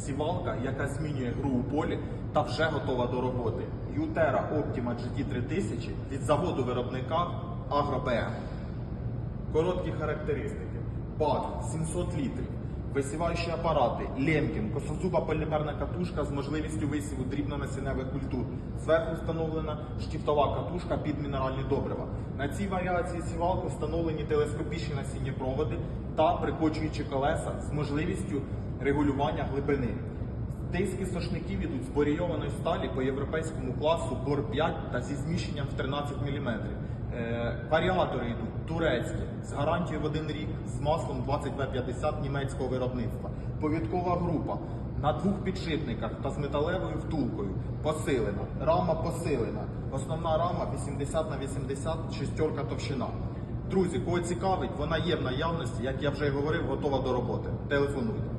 Сівалка, яка змінює гру у полі та вже готова до роботи. Ютера Optima GT 3000 від заводу виробника AgroBM. Короткі характеристики. Бак 700 літрів. Висіваючі апарати, Лемкін, косозуба полімерна катушка з можливістю висіву дрібнонасінневих культур. Зверху встановлена штифтова катушка під мінеральні добрива. На цій варіації сівалки встановлені телескопічні насінні проводи та прикочуючі колеса з можливістю регулювання глибини. Диски сошників ідуть з борійованої сталі по європейському класу бор 5 та зі зміщенням в 13 мм. Е, варіатори йдуть турецькі з гарантією в один рік з маслом 20В50 німецького виробництва. Повідкова група на двох підшипниках та з металевою втулкою посилена. Рама посилена. Основна рама 80 на 80 шестерка товщина. Друзі, кого цікавить, вона є в наявності, як я вже говорив, готова до роботи. Телефонуйте.